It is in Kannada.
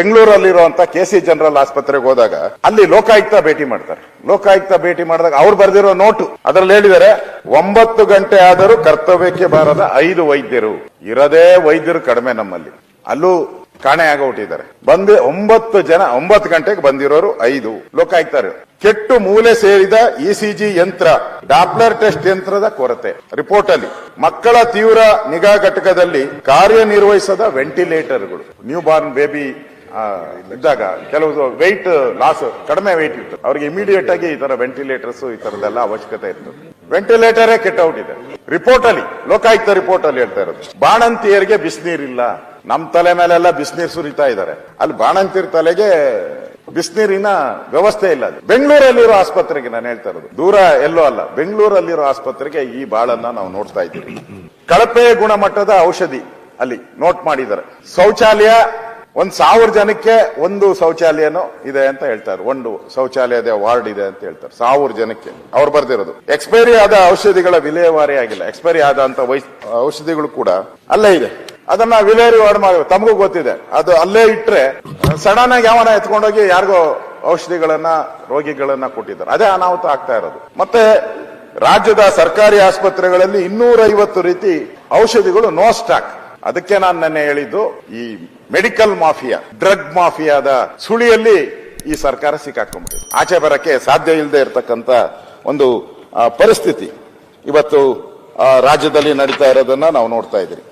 ಬೆಂಗಳೂರಲ್ಲಿರುವಂತ ಕೆ ಸಿ ಜನರಲ್ ಆಸ್ಪತ್ರೆಗೆ ಹೋದಾಗ ಅಲ್ಲಿ ಲೋಕಾಯುಕ್ತ ಭೇಟಿ ಮಾಡ್ತಾರೆ. ಲೋಕಾಯುಕ್ತ ಭೇಟಿ ಮಾಡಿದಾಗ ಅವ್ರು ಬರೆದಿರೋ ನೋಟು. ಅದರಲ್ಲಿ ಹೇಳಿದರೆ ಒಂಬತ್ತು ಗಂಟೆ ಆದರೂ ಕರ್ತವ್ಯಕ್ಕೆ ಬಾರದ ಐದು ವೈದ್ಯರು. ಇರದೇ ವೈದ್ಯರು ಕಡಿಮೆ ನಮ್ಮಲ್ಲಿ. ಅಲ್ಲೂ ಕಾಣೆ ಆಗೋಟಿದ್ದಾರೆ ಬಂದು ಒಂಬತ್ತು ಜನ, ಒಂಬತ್ತು ಗಂಟೆಗೆ ಬಂದಿರೋರು ಐದು ಲೋಕಾಯುಕ್ತರು. ಕೆಟ್ಟು ಮೂಲೆ ಸೇರಿದ ಇಸಿಜಿ ಯಂತ್ರ ಡಾಪ್ಲರ್ ಟೆಸ್ಟ್ ಯಂತ್ರದ ಕೊರತೆ. ರಿಪೋರ್ಟ್ ಅಲ್ಲಿ ಮಕ್ಕಳ ತೀವ್ರ ನಿಗಾ ಘಟಕದಲ್ಲಿ ಕಾರ್ಯನಿರ್ವಹಿಸದ ವೆಂಟಿಲೇಟರ್ಗಳು ನ್ಯೂ ಬಾರ್ನ್ ಬೇಬಿ ಇದ್ದಾಗ ಕೆಲವು ವೆಯ್ಟ್ ಲಾಸ್ ಕಡಿಮೆ ವೆಯ್ಟ್ ಇತ್ತು. ಅವ್ರಿಗೆ ಇಮಿಡಿಯೇಟ್ ಆಗಿ ಈ ತರ ವೆಂಟಿಲೇಟರ್ಸ್ ಈ ತರದೆಲ್ಲ ಅವಶ್ಯಕತೆ ಇತ್ತು. ವೆಂಟಿಲೇಟರೇ ಇದೆ. ರಿಪೋರ್ಟ್ ಅಲ್ಲಿ, ಲೋಕಾಯುಕ್ತ ರಿಪೋರ್ಟ್ ಅಲ್ಲಿ ಹೇಳ್ತಾ ಇರೋದು. ಬಾಣಂತಿಯರಿಗೆ ಬಿಸಿನೀರಿಲ್ಲ ನಮ್ ತಲೆ ಮೇಲೆಲ್ಲ ಬಿಸಿನೀರು ಸುರಿತಾ ಇದ್ದಾರೆ. ಅಲ್ಲಿ ಬಾಣಂತಿರ್ ತಲೆಗೆ ಬಿಸಿನೀರಿನ ವ್ಯವಸ್ಥೆ ಇಲ್ಲ. ಬೆಂಗಳೂರಲ್ಲಿರೋ ಆಸ್ಪತ್ರೆಗೆ ನಾನು ಹೇಳ್ತಾ ಇರೋದು. ದೂರ ಎಲ್ಲೋ ಅಲ್ಲ, ಬೆಂಗಳೂರಲ್ಲಿರೋ ಆಸ್ಪತ್ರೆಗೆ ಈ ಬಾಳನ್ನ ನಾವು ನೋಡ್ತಾ ಇದ್ದೀವಿ. ಕಳಪೆ ಗುಣಮಟ್ಟದ ಔಷಧಿ ಅಲ್ಲಿ ನೋಟ್ ಮಾಡಿದ್ದಾರೆ. ಶೌಚಾಲಯ ಒಂದ್ ಸಾವಿರ ಜನಕ್ಕೆ ಒಂದು ಶೌಚಾಲಯನೋ ಇದೆ ಅಂತ ಹೇಳ್ತಾರೆ. ಒಂದು ಶೌಚಾಲಯದ ವಾರ್ಡ್ ಇದೆ ಅಂತ ಹೇಳ್ತಾರೆ. ಸಾವಿರ ಜನಕ್ಕೆ. ಅವ್ರು ಬರ್ದಿರೋದು. ಎಕ್ಸ್ಪೈರಿ ಆದ ಔಷಧಿಗಳ ವಿಲೇವಾರಿ ಆಗಿಲ್ಲ. ಎಕ್ಸ್ಪೈರಿ ಆದಂತ ಔಷಧಿಗಳು ಕೂಡ ಅಲ್ಲೇ ಇದೆ. ಅದನ್ನ ವಿಲೇವಾರಿ ಮಾಡಿ. ತಮಗೂ ಗೊತ್ತಿದೆ. ಅದು ಅಲ್ಲೇ ಇಟ್ರೆ ಸಡನ್ ಆಗಿ ಯಾವನ ಎತ್ಕೊಂಡೋಗಿ ಯಾರಿಗೋ ಔಷಧಿಗಳನ್ನ, ರೋಗಿಗಳನ್ನ ಕೊಟ್ಟಿದ್ದಾರೆ. ಅದೇ ಅನಾಹುತ ಆಗ್ತಾ ಇರೋದು. ಮತ್ತೆ ರಾಜ್ಯದ ಸರ್ಕಾರಿ ಆಸ್ಪತ್ರೆಗಳಲ್ಲಿ ಇನ್ನೂರ ಐವತ್ತು ರೀತಿ ಔಷಧಿಗಳು ನೋ ಸ್ಟಾಕ್. ಅದಕ್ಕೆ ನಾನು ನೆನ್ನೆ ಹೇಳಿದ್ದು, ಈ ಮೆಡಿಕಲ್ ಮಾಫಿಯಾ, ಡ್ರಗ್ ಮಾಫಿಯಾದ ಸುಳಿಯಲ್ಲಿ ಈ ಸರ್ಕಾರ ಸಿಕ್ಕಾಕೊಂಡ್ಬಿಟ್ಟಿದೆ. ಆಚೆ ಬರಕ್ಕೆ ಸಾಧ್ಯ ಇಲ್ಲದೆ ಇರತಕ್ಕಂತ ಒಂದು ಪರಿಸ್ಥಿತಿ ಇವತ್ತು ರಾಜ್ಯದಲ್ಲಿ ನಡೀತಾ ಇರೋದನ್ನ ನಾವು ನೋಡ್ತಾ ಇದ್ದೀವಿ